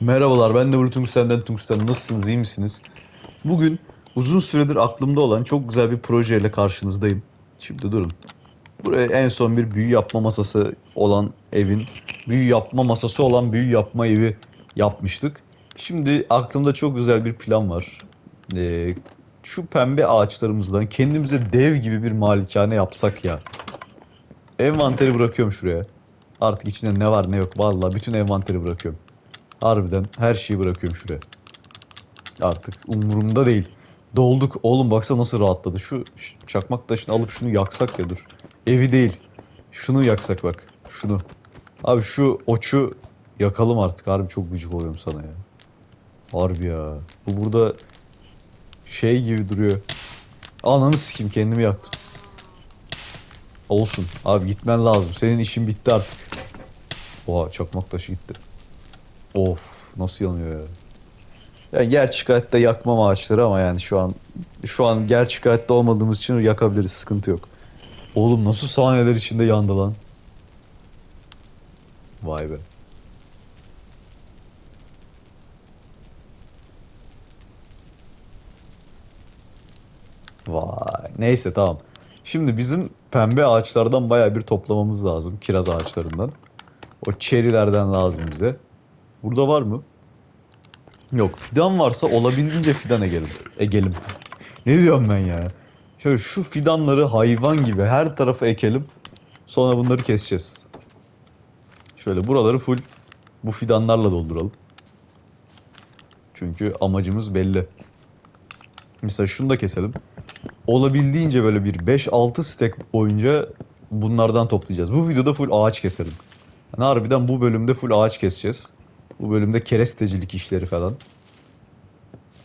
Merhabalar ben de Burcu Tungsten'den Tungsten. Nasılsınız iyi misiniz? Bugün uzun süredir aklımda olan çok güzel bir projeyle karşınızdayım. Şimdi durun. Buraya en son bir büyü yapma masası olan evin, büyü yapma masası olan büyü yapma evi yapmıştık. Şimdi aklımda çok güzel bir plan var. Ee, şu pembe ağaçlarımızdan kendimize dev gibi bir malikane yapsak ya. Envanteri bırakıyorum şuraya. Artık içinde ne var ne yok. Vallahi bütün envanteri bırakıyorum. Harbiden her şeyi bırakıyorum şuraya. Artık umurumda değil. Dolduk. Oğlum baksana nasıl rahatladı. Şu çakmak taşını alıp şunu yaksak ya dur. Evi değil. Şunu yaksak bak. Şunu. Abi şu oçu yakalım artık. Harbi çok gıcık oluyorum sana ya. Harbi ya. Bu burada şey gibi duruyor. Ananı sikeyim kendimi yaktım. Olsun. Abi gitmen lazım. Senin işin bitti artık. Oha çakmak taşı gitti. Of nasıl yanıyor ya. Yani gerçek hayatta yakmam ağaçları ama yani şu an şu an gerçek hayatta olmadığımız için yakabiliriz sıkıntı yok. Oğlum nasıl saniyeler içinde yandı lan. Vay be. Vay. Neyse tamam. Şimdi bizim pembe ağaçlardan baya bir toplamamız lazım. Kiraz ağaçlarından. O çerilerden lazım bize. Burada var mı? Yok. Fidan varsa olabildiğince fidan egelim. Egelim. ne diyorum ben ya? Şöyle şu fidanları hayvan gibi her tarafa ekelim. Sonra bunları keseceğiz. Şöyle buraları full bu fidanlarla dolduralım. Çünkü amacımız belli. Mesela şunu da keselim. Olabildiğince böyle bir 5-6 stack boyunca bunlardan toplayacağız. Bu videoda full ağaç keselim. Yani harbiden bu bölümde full ağaç keseceğiz. Bu bölümde kerestecilik işleri falan.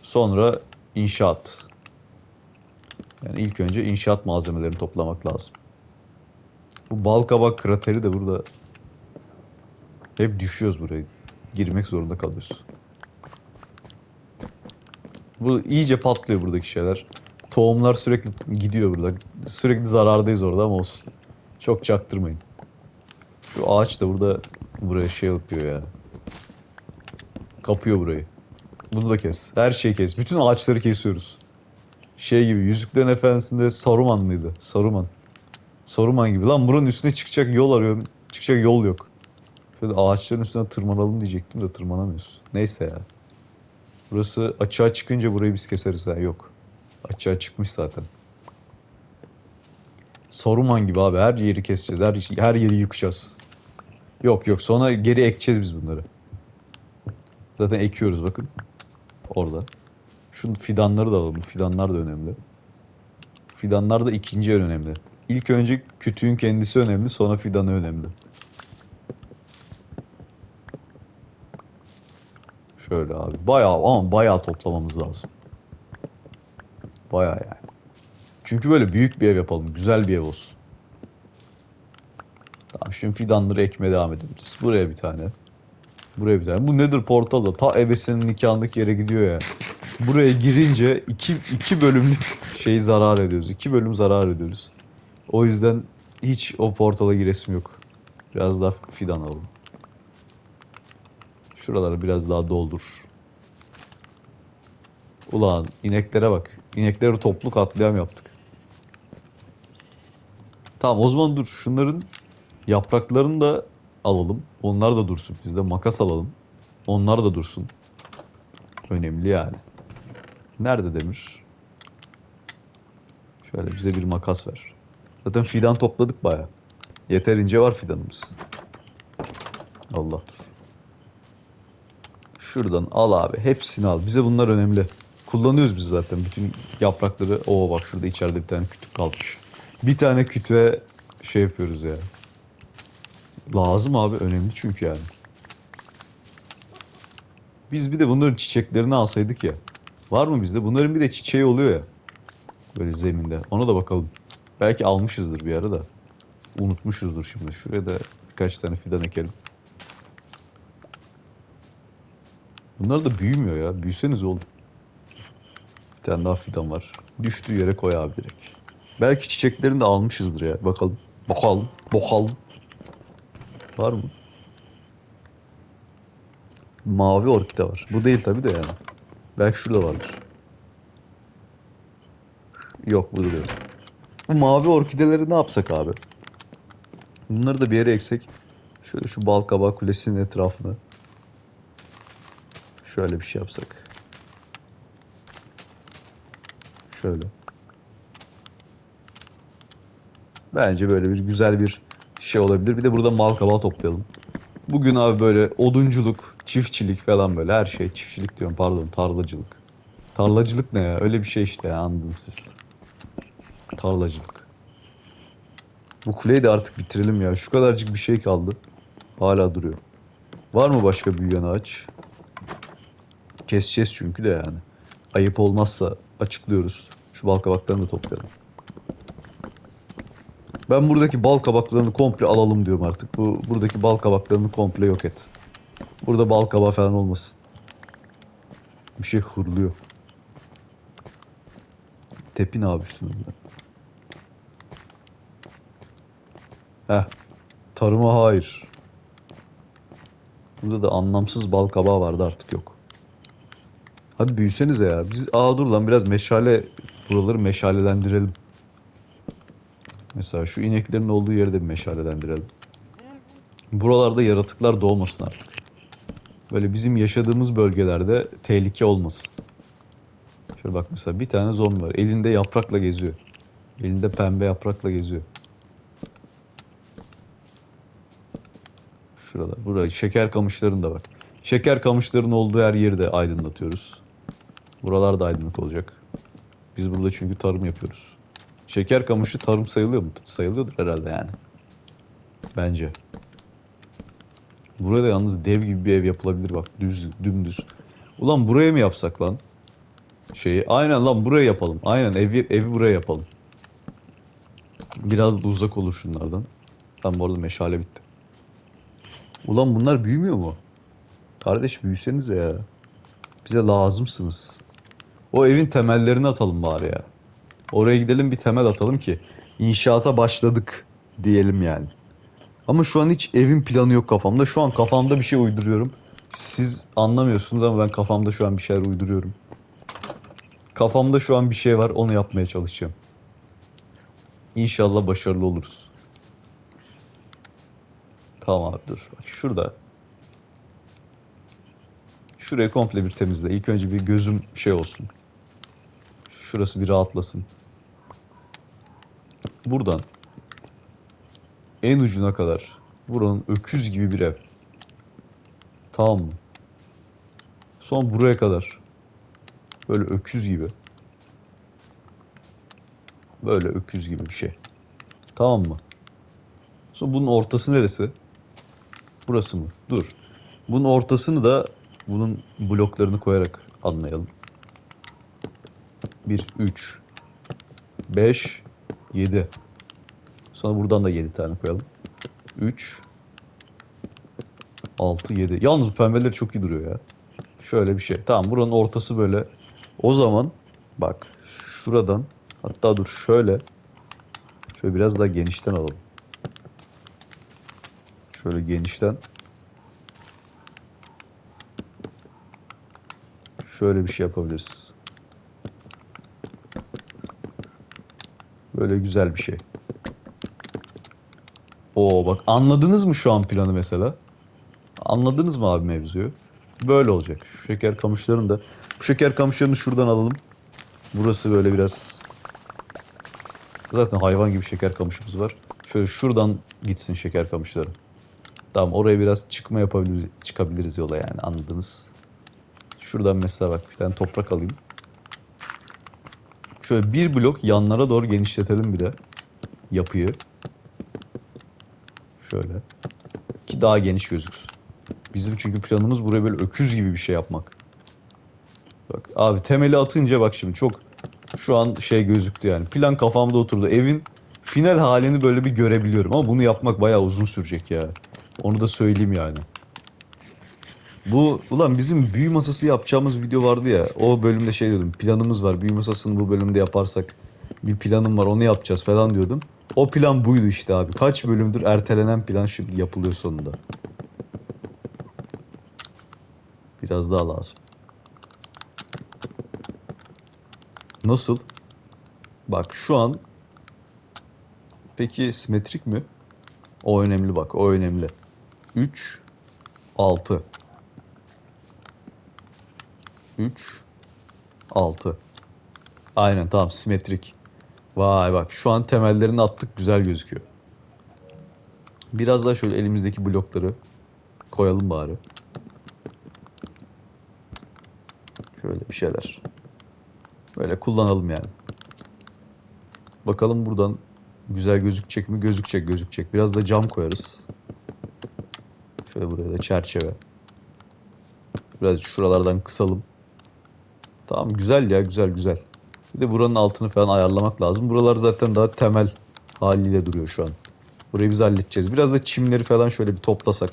Sonra inşaat. Yani ilk önce inşaat malzemelerini toplamak lazım. Bu balkabak krateri de burada. Hep düşüyoruz buraya. Girmek zorunda kalıyoruz. Bu iyice patlıyor buradaki şeyler. Tohumlar sürekli gidiyor burada. Sürekli zarardayız orada ama olsun. Çok çaktırmayın. Şu ağaç da burada buraya şey yapıyor ya. Kapıyor burayı. Bunu da kes. Her şeyi kes. Bütün ağaçları kesiyoruz. Şey gibi Yüzüklerin Efendisi'nde Saruman mıydı? Saruman. Saruman gibi. Lan buranın üstüne çıkacak yol arıyorum. Çıkacak yol yok. Şöyle ağaçların üstüne tırmanalım diyecektim de tırmanamıyoruz. Neyse ya. Burası açığa çıkınca burayı biz keseriz ha. Yok. Açığa çıkmış zaten. Saruman gibi abi. Her yeri keseceğiz. Her, her yeri yıkacağız. Yok yok. Sonra geri ekeceğiz biz bunları. Zaten ekiyoruz bakın. Orada. Şu fidanları da alalım. Fidanlar da önemli. Fidanlar da ikinci en önemli. İlk önce kütüğün kendisi önemli. Sonra fidanı önemli. Şöyle abi. Bayağı ama bayağı toplamamız lazım. Bayağı yani. Çünkü böyle büyük bir ev yapalım. Güzel bir ev olsun. Tamam şimdi fidanları ekmeye devam edebiliriz. Buraya bir tane. Buraya bir tane. Bu nedir portal da ta ebesinin nikahındaki yere gidiyor ya. Buraya girince iki, iki bölümlük şey zarar ediyoruz. İki bölüm zarar ediyoruz. O yüzden hiç o portala giresim yok. Biraz daha fidan alalım. Şuraları biraz daha doldur. Ulan ineklere bak. İnekleri toplu katliam yaptık. Tamam o zaman dur. Şunların yapraklarını da alalım. Onlar da dursun. Biz de makas alalım. Onlar da dursun. Önemli yani. Nerede demir? Şöyle bize bir makas ver. Zaten fidan topladık baya. Yeterince var fidanımız. Allah dur. Şuradan al abi. Hepsini al. Bize bunlar önemli. Kullanıyoruz biz zaten bütün yaprakları. Oo bak şurada içeride bir tane kütük kalmış. Bir tane kütüğe şey yapıyoruz ya. Lazım abi. Önemli çünkü yani. Biz bir de bunların çiçeklerini alsaydık ya. Var mı bizde? Bunların bir de çiçeği oluyor ya. Böyle zeminde. Ona da bakalım. Belki almışızdır bir ara da. Unutmuşuzdur şimdi. Şuraya da birkaç tane fidan ekelim. Bunlar da büyümüyor ya. Büyüseniz oğlum. Bir tane daha fidan var. Düştüğü yere koy abi direkt. Belki çiçeklerini de almışızdır ya. Bakalım. Bakalım. Bakalım. Var mı? mavi orkide var. Bu değil tabi de yani. Belki şurada vardır. Yok bu değil. Bu mavi orkideleri ne yapsak abi? Bunları da bir yere eksek. Şöyle şu Balkabağ Kulesi'nin etrafına. Şöyle bir şey yapsak. Şöyle. Bence böyle bir güzel bir şey olabilir. Bir de burada mal kabağı toplayalım. Bugün abi böyle odunculuk, çiftçilik falan böyle her şey. Çiftçilik diyorum pardon tarlacılık. Tarlacılık ne ya? Öyle bir şey işte ya anladınız siz. Tarlacılık. Bu kuleyi de artık bitirelim ya. Şu kadarcık bir şey kaldı. Hala duruyor. Var mı başka büyüyen ağaç? Keseceğiz çünkü de yani. Ayıp olmazsa açıklıyoruz. Şu bal kabaklarını da toplayalım. Ben buradaki bal kabaklarını komple alalım diyorum artık. Bu buradaki bal kabaklarını komple yok et. Burada bal kabağı falan olmasın. Bir şey hırlıyor. Tepin abi üstüne. Heh. Tarıma hayır. Burada da anlamsız bal kabağı vardı artık yok. Hadi büyüsenize ya. Biz aa dur lan biraz meşale buraları meşalelendirelim. Mesela şu ineklerin olduğu yeri de bir meşalelendirelim. Buralarda yaratıklar doğmasın artık. Böyle bizim yaşadığımız bölgelerde tehlike olmasın. Şöyle bak mesela bir tane zombi var. Elinde yaprakla geziyor. Elinde pembe yaprakla geziyor. Şuralar. Burayı şeker kamışların da bak. Şeker kamışların olduğu her yeri de aydınlatıyoruz. Buralar da aydınlık olacak. Biz burada çünkü tarım yapıyoruz. Şeker kamışı tarım sayılıyor mu? Sayılıyordur herhalde yani. Bence. Burada yalnız dev gibi bir ev yapılabilir bak. Düz, dümdüz. Ulan buraya mı yapsak lan? Şeyi. Aynen lan buraya yapalım. Aynen evi, evi buraya yapalım. Biraz da uzak olur şunlardan. Tam bu arada meşale bitti. Ulan bunlar büyümüyor mu? Kardeş büyüsenize ya. Bize lazımsınız. O evin temellerini atalım bari ya. Oraya gidelim bir temel atalım ki inşaata başladık diyelim yani. Ama şu an hiç evin planı yok kafamda. Şu an kafamda bir şey uyduruyorum. Siz anlamıyorsunuz ama ben kafamda şu an bir şeyler uyduruyorum. Kafamda şu an bir şey var onu yapmaya çalışacağım. İnşallah başarılı oluruz. Tamam abi dur. Bak şurada. Şurayı komple bir temizle. İlk önce bir gözüm şey olsun. Şurası bir rahatlasın. Buradan en ucuna kadar buranın öküz gibi bir ev. Tamam mı? Son buraya kadar böyle öküz gibi. Böyle öküz gibi bir şey. Tamam mı? Sonra bunun ortası neresi? Burası mı? Dur. Bunun ortasını da bunun bloklarını koyarak anlayalım. 1, 3, 5, 7. Sonra buradan da 7 tane koyalım. 3, 6, 7. Yalnız bu pembeleri çok iyi duruyor ya. Şöyle bir şey. Tamam buranın ortası böyle. O zaman bak şuradan hatta dur şöyle şöyle biraz daha genişten alalım. Şöyle genişten şöyle bir şey yapabiliriz. Böyle güzel bir şey. Oo bak anladınız mı şu an planı mesela? Anladınız mı abi mevzuyu? Böyle olacak. Şu şeker kamışlarını da bu şeker kamışlarını şuradan alalım. Burası böyle biraz zaten hayvan gibi şeker kamışımız var. Şöyle şuradan gitsin şeker kamışları. Tamam oraya biraz çıkma yapabiliriz, çıkabiliriz yola yani anladınız. Şuradan mesela bak bir tane toprak alayım. Şöyle bir blok yanlara doğru genişletelim bir de yapıyı. Şöyle. Ki daha geniş gözüksün. Bizim çünkü planımız buraya böyle öküz gibi bir şey yapmak. Bak abi temeli atınca bak şimdi çok şu an şey gözüktü yani. Plan kafamda oturdu. Evin final halini böyle bir görebiliyorum ama bunu yapmak bayağı uzun sürecek ya. Onu da söyleyeyim yani. Bu ulan bizim büyü masası yapacağımız video vardı ya. O bölümde şey diyordum. Planımız var. Büyü masasını bu bölümde yaparsak bir planım var. Onu yapacağız falan diyordum. O plan buydu işte abi. Kaç bölümdür ertelenen plan şimdi yapılıyor sonunda. Biraz daha lazım. Nasıl? Bak şu an peki simetrik mi? O önemli bak. O önemli. 3 6 3 6 Aynen tamam simetrik. Vay bak şu an temellerini attık güzel gözüküyor. Biraz daha şöyle elimizdeki blokları koyalım bari. Şöyle bir şeyler. Böyle kullanalım yani. Bakalım buradan güzel gözükecek mi? Gözükecek gözükecek. Biraz da cam koyarız. Şöyle buraya da çerçeve. Biraz şuralardan kısalım. Tamam güzel ya güzel güzel. Bir de buranın altını falan ayarlamak lazım. Buralar zaten daha temel haliyle duruyor şu an. Burayı biz halledeceğiz. Biraz da çimleri falan şöyle bir toplasak.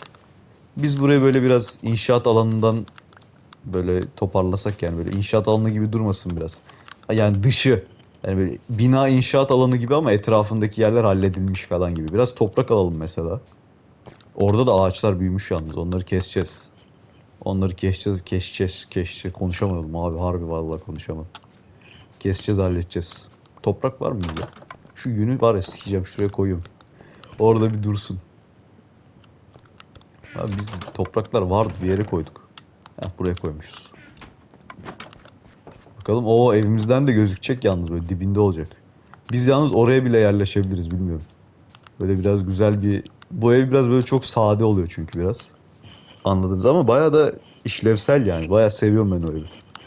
Biz burayı böyle biraz inşaat alanından böyle toparlasak yani böyle inşaat alanı gibi durmasın biraz. Yani dışı yani böyle bina inşaat alanı gibi ama etrafındaki yerler halledilmiş falan gibi. Biraz toprak alalım mesela. Orada da ağaçlar büyümüş yalnız. Onları keseceğiz. Onları keseceğiz, keseceğiz, keseceğiz. Konuşamadım abi harbi vallahi konuşamadım. Keseceğiz, halledeceğiz. Toprak var mı bizde? Şu yünü var ya sikeceğim şuraya koyuyorum. Orada bir dursun. Abi biz topraklar vardı bir yere koyduk. Heh, buraya koymuşuz. Bakalım o evimizden de gözükecek yalnız böyle dibinde olacak. Biz yalnız oraya bile yerleşebiliriz bilmiyorum. Böyle biraz güzel bir... Bu ev biraz böyle çok sade oluyor çünkü biraz. Anladınız ama bayağı da işlevsel yani. Bayağı seviyorum ben evi.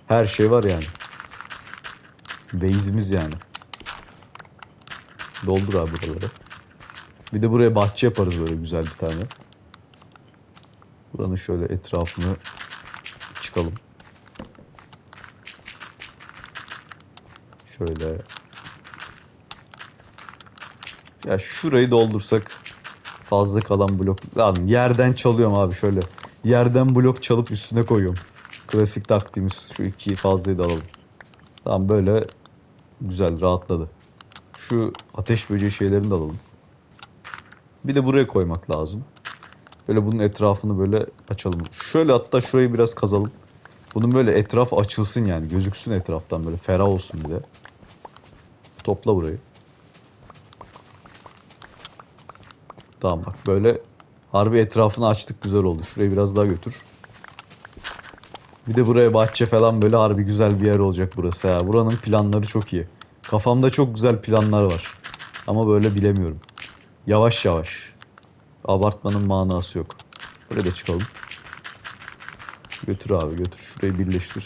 Her şey var yani. Base'imiz yani. Doldur abi buraları. Bir de buraya bahçe yaparız böyle güzel bir tane. Buranın şöyle etrafını çıkalım. Şöyle. Ya şurayı doldursak fazla kalan blok. Lan yerden çalıyorum abi şöyle. Yerden blok çalıp üstüne koyuyorum. Klasik taktiğimiz. Şu ikiyi fazlayı da alalım. Tamam böyle güzel rahatladı. Şu ateş böceği şeylerini de alalım. Bir de buraya koymak lazım. Böyle bunun etrafını böyle açalım. Şöyle hatta şurayı biraz kazalım. Bunun böyle etrafı açılsın yani. Gözüksün etraftan böyle ferah olsun bir de. Topla burayı. Tamam bak böyle harbi etrafını açtık güzel oldu. Şurayı biraz daha götür. Bir de buraya bahçe falan böyle harbi güzel bir yer olacak burası ya. Buranın planları çok iyi. Kafamda çok güzel planlar var. Ama böyle bilemiyorum. Yavaş yavaş. Abartmanın manası yok. Buraya da çıkalım. Götür abi götür. Şurayı birleştir.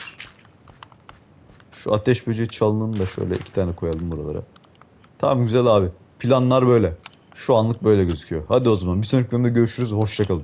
Şu ateş böceği çalınını da şöyle iki tane koyalım buralara. Tamam güzel abi. Planlar böyle. Şu anlık böyle gözüküyor. Hadi o zaman bir sonraki bölümde görüşürüz. Hoşçakalın.